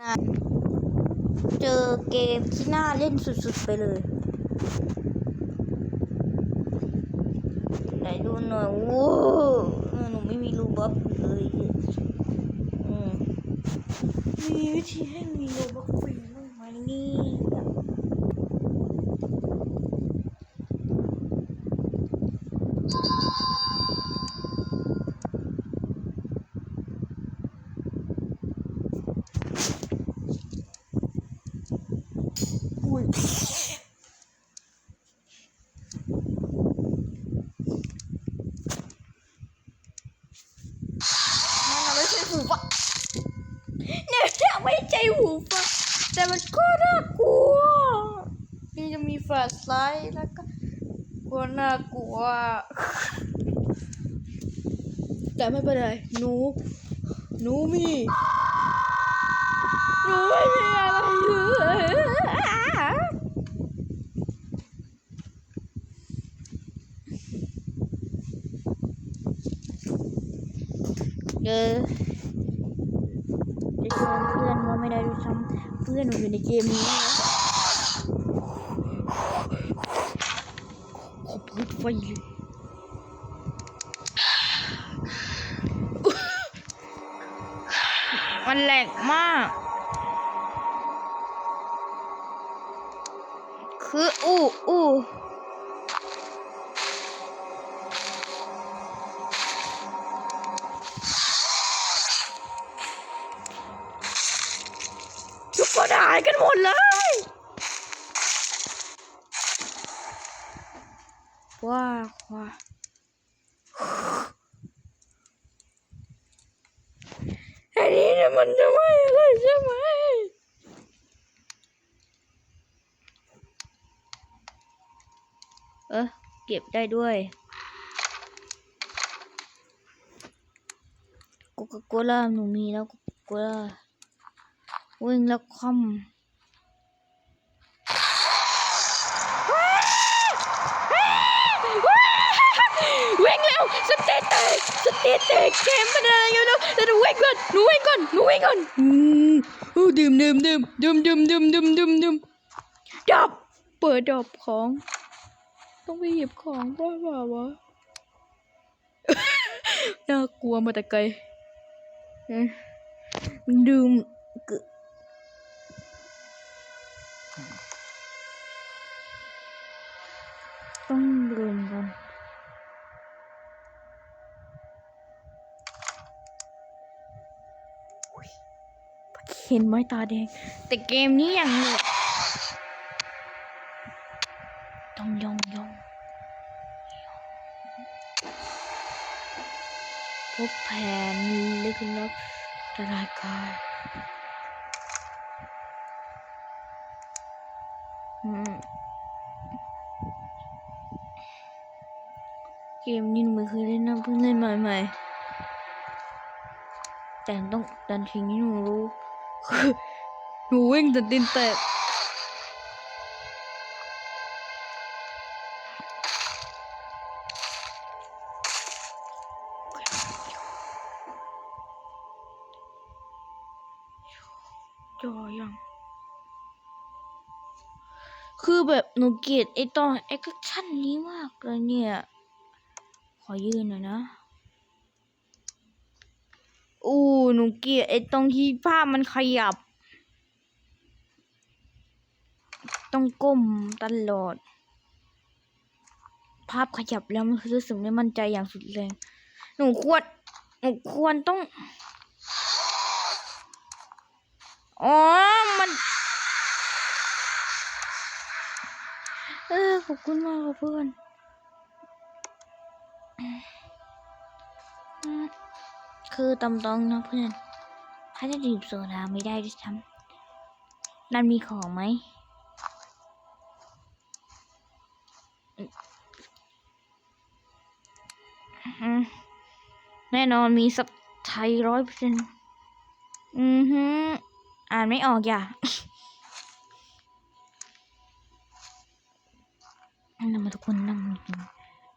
นะเจอเกมที่น่าเล่นสุดๆไปเลยไหนดูหน่อยโว้หนูไม่มีรูบัฟเลยมีวิธีให้มีรูบัฟฟรีบ้างไหมนี่ยอุ้ย นั่นน่ะไม่ใช่หูฟังเนี่ยเนี่ย ไม่ใช่หูฟังแต่มันก็น่ากลัวนี่จะมีแฟลชไลท์แล้วก็กลัวน่ากลัว แต่ไม่เป็นไรหนูหนูมีหนูไม่มีอะไรเลยเออจะชวนเพื่อนว่าไม่ได้ด้วยซ้ำเพื่ อนหนูอยู่ในเกมนี้นะขอบคุณไฟมันแหลกมาก คือ อู้อู้ กันหมดเลยว้าว้าอันนี้เนี่ยมันจะไม่อะไรใช่ไหมเออเก็บได้ด้วยโกโกโกล่าหนูมีแล้วโกโกกล่า วิ่งแล้วคอมวิ่งเร็วสเตตเตกสเตตเตกเกมมันอะไรกันเนาะแต่หนูวิ่งก่อนหนูวิ่งก่อนหนูวิ่งก่อนอืมอู้ดื่มดื่มดื่มดื่มดื่มดื่มดื่มดื่มดื่มดับเปิดดับของ ต้องไปหยิบของบ้าเปล่าวะน่ากลัวมาแต่ไกล ดื่ม เห็นไหมตาแดง แต่เกมนี้อย่างเลยต้องยองยองพบแผนลึกลับตรายกายเกมนี้หนูไม่เคยเล่นนะเพิ่งเล่นใหม่ๆแต่ต้องดันทิ้งให้หนูรู้ หนูวิ่งจนตีนแตกจอยังคือแบบหนูเกลียดไอตอนแอคชั่นนี้มากเลยเนี่ย ขอยืนหน่อยนะ อู้หนูเกลียดไอ้ตรงที่ภาพมันขยับ ต้องก้มตลอด ภาพขยับแล้วมันรู้สึกไม่มั่นใจอย่างสุดแรงหนูควรหนูควรต้องอ๋อ มัน เออ ขอบคุณมากครับเพื่อน คือตำตองนะเพื่อนถ้าจะดื่มโซดาไม่ได้ด้วยซ้ำนั่นมีของไหมอืมแน่นอนมีสับไทยร้อยเปอร์เซ็นต์อือฮึอ่านไม่ออกอย่านั่งมาทุกคนนั่งกิน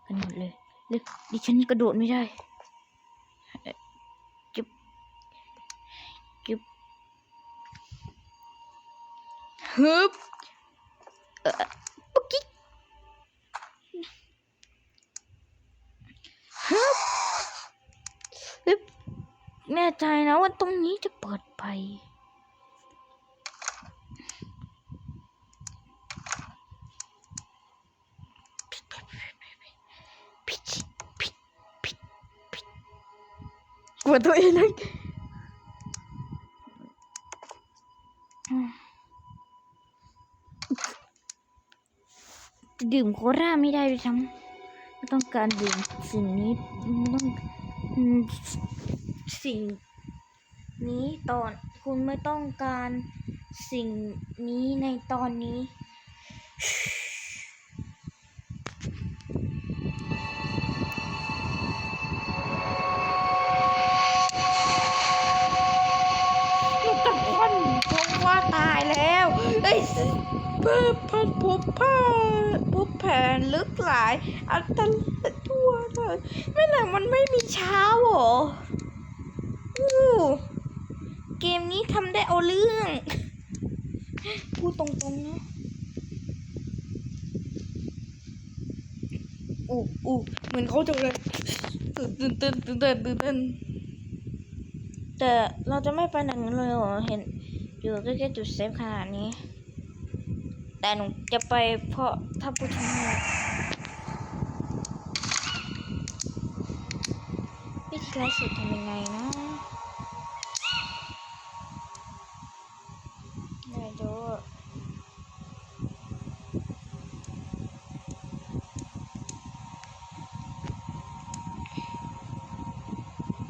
กันหมดเลยเล็กดิฉันกระโดดไม่ได้ ฮึบเออปุ๊กกิ๊กฮึบฮึบแน่ใจนะว่าตรงนี้จะเปิดไปกลัวตัวเองเลย ดื่มโคราไม่ได้ด้วยซ้ำไม่ต้องการดื่มสิ่งนี้ไม่ต้องสิ่งนี้ตอนคุณไม่ต้องการสิ่งนี้ในตอนนี้ลูกตะคอนพบว่าตายแล้วไอ้ย เพิ่มพันพบผ้าพบแผนลึกหลาย อันตรายทั่วเลยไม่ไหนมันไม่มีเช้าเหรออู้เกมนี้ทำได้เอาเรื่อง พูดตรงๆนะอู้อู้เหมือนเขาจังเลยตื่นตื่นตื่นตื่นตื่นตื่นตื่นแต่เราจะไม่ไปไหนนั้นเลยเหรอเห็นอยู่ใกล้ๆจุดเซฟขนาดนี้ แต่หนูจะไปเพราะถ้าพูดถึงเนี่ยวิธีไลฟ์สดทำยังไงนะไม่รู้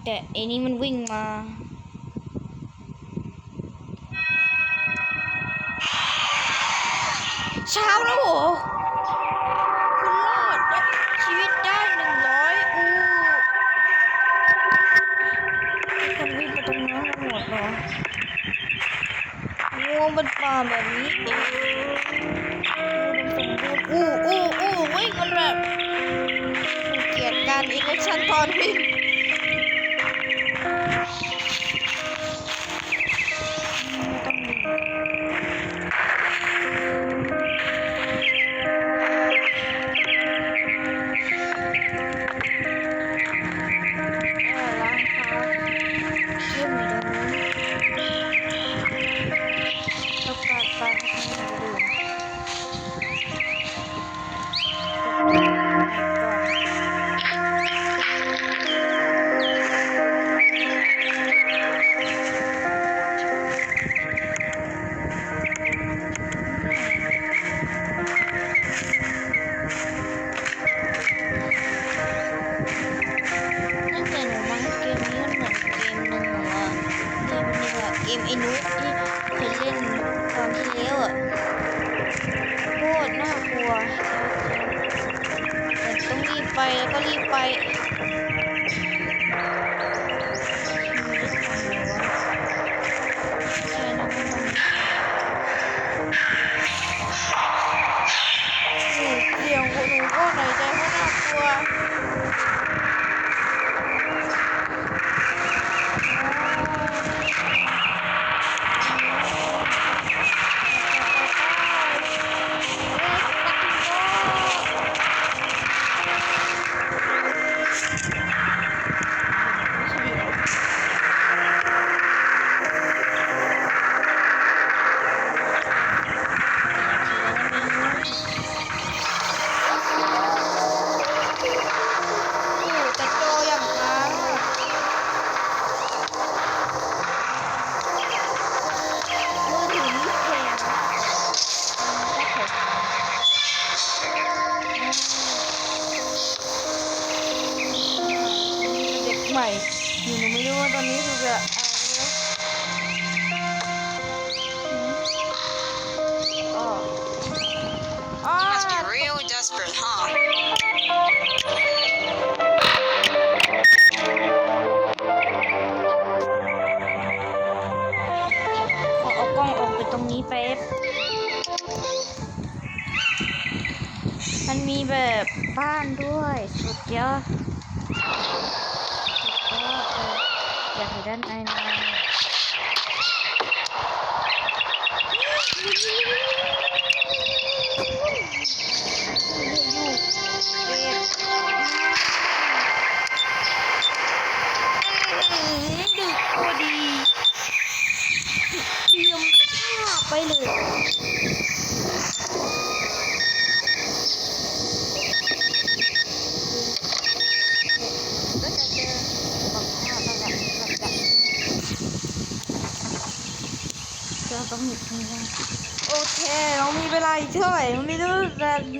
แต่ไอ้นี้มันวิ่งมา ช้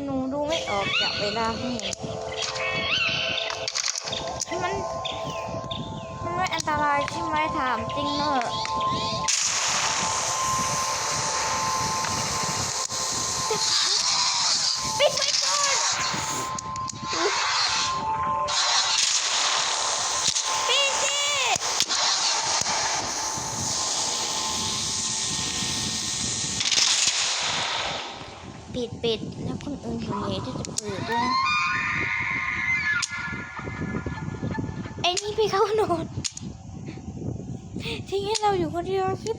หนูดูไม่ออกจากเวลาที่หนูมัน มันไม่อันตรายใช่ไหมถามจริงเนอะปิด ดแล้วคนอื่นเห็นเลยที่จะเปิดด้วยไอ้นี่ไปเข้านอนทิ้งให้เราอยู่คนเดียวคิด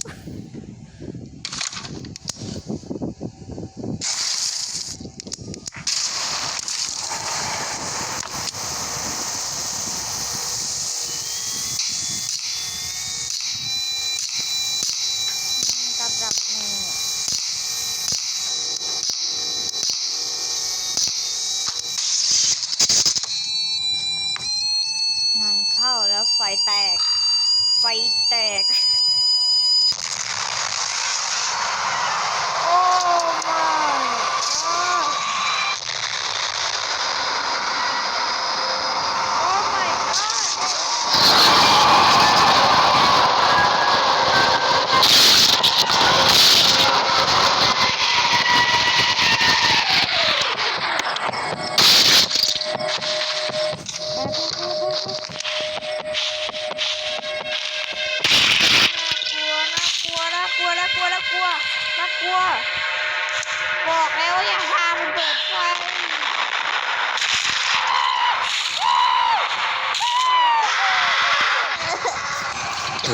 ผู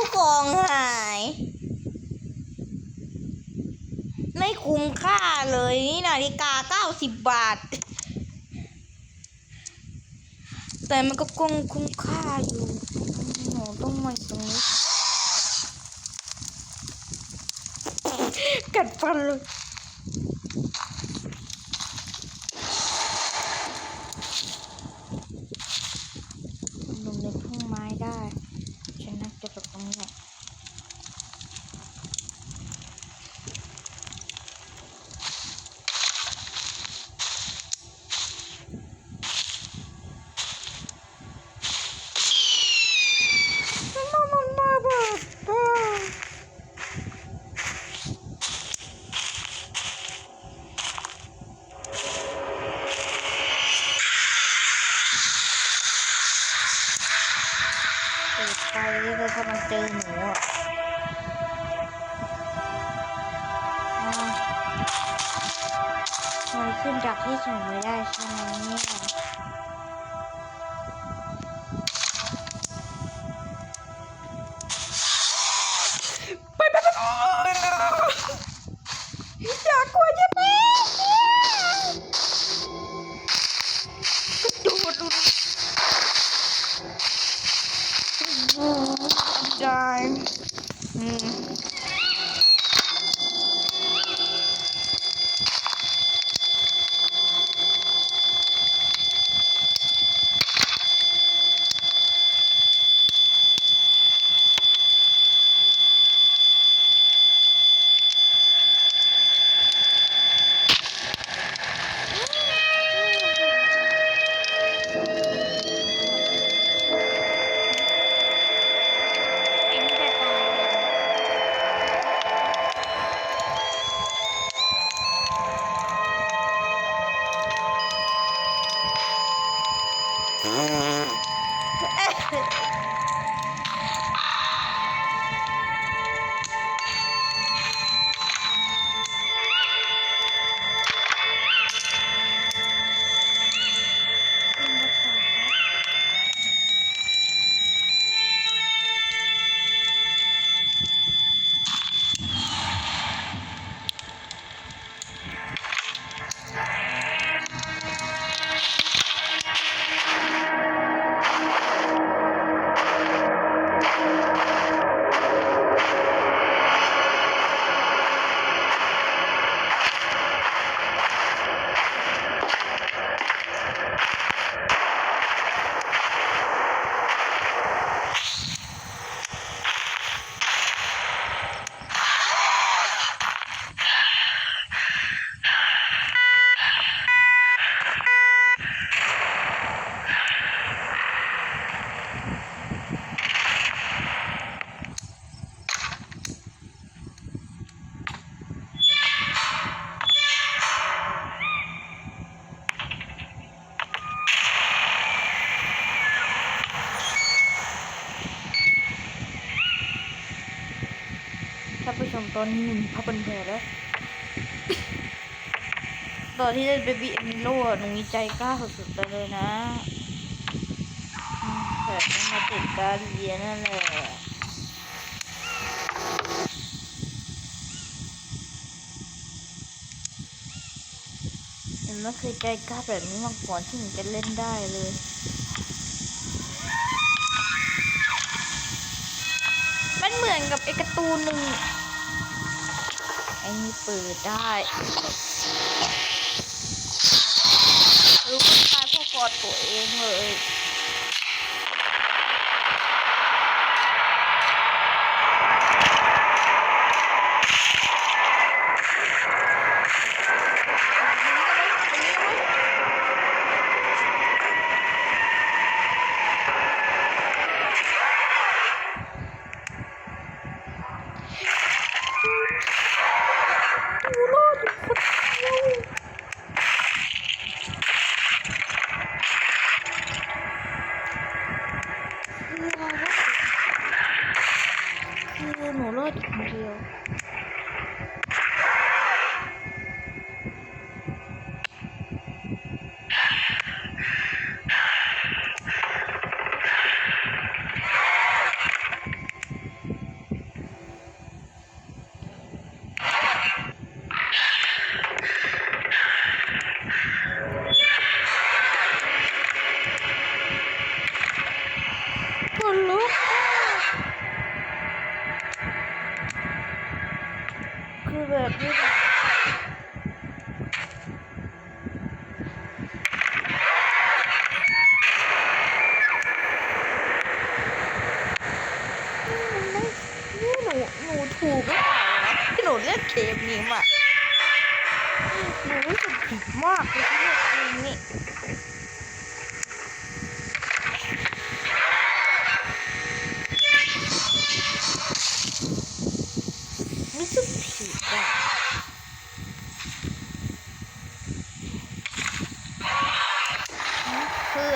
้กองหาย ไม่คุ้มค่าเลยนี่นาฬิกาเก้าสิบบาท แต่มันก็คงคุ้มค่าอยู่หนูต้องมาตรงนี้ กัด มตอนนี้หนูมีพับเป็นแผลแล้วตอนที่เล่นเบบี้เอมิโลหนูมีใจกล้าสุดๆไปเลยนะแต่ต้องมาติดการเรียนนั่นแหละหนูไม่เคยใจกล้าแบบนี้มาก่อนที่หนูจะเล่นได้เลยมันเหมือนกับไอ้การ์ตูนหนึ่ง นี่เปิดได้รู้คนตายพวกกอดตัวเองเลย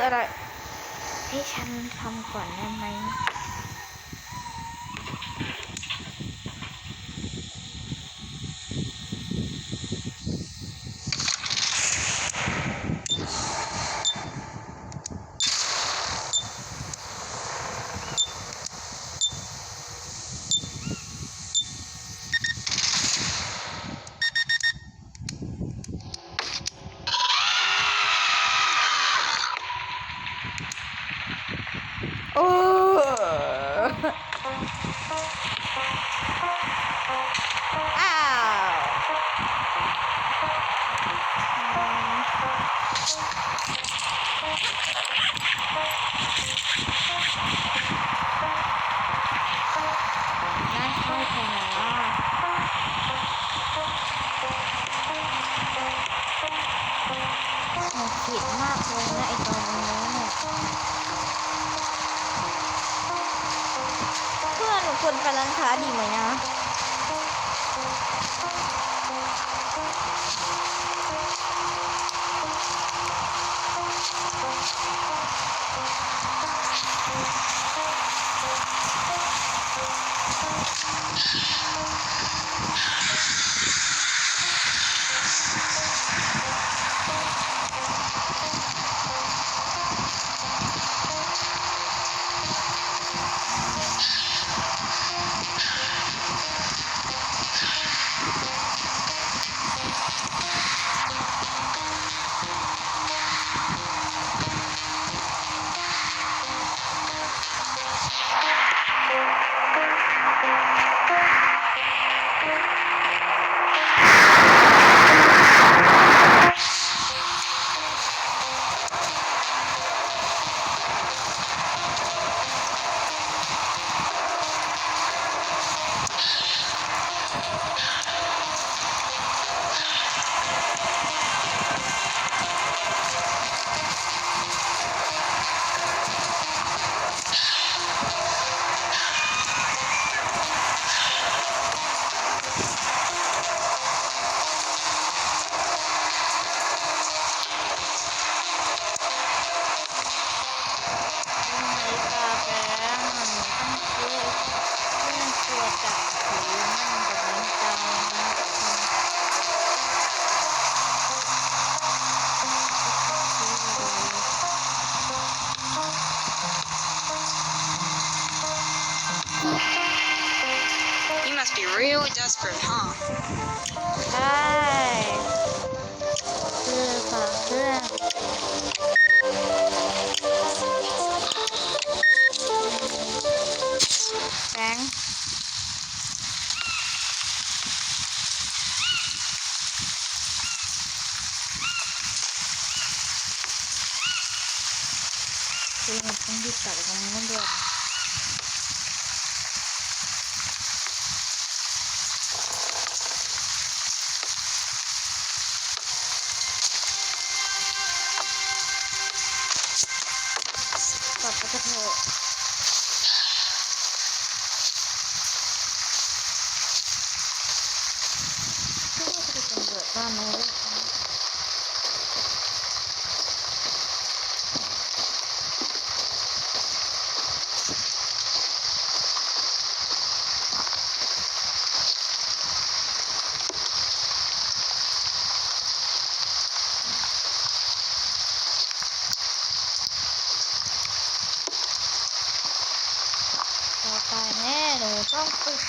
ออะไร ให้ฉันทำก่อนได้ไหม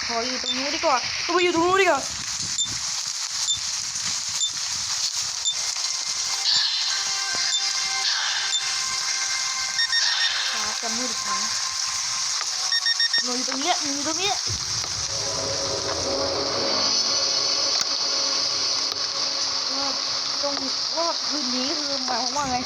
ขออยู่ตรงนู้นดีกว่าเราไปอยู่ตรงนู้นดีกว่าจะมืดีกครั้งหนูอยู่ตรงนี้หนูอยู่ตรงนี้รอบตรงรอดคืนนี้คือหมายความว่าไง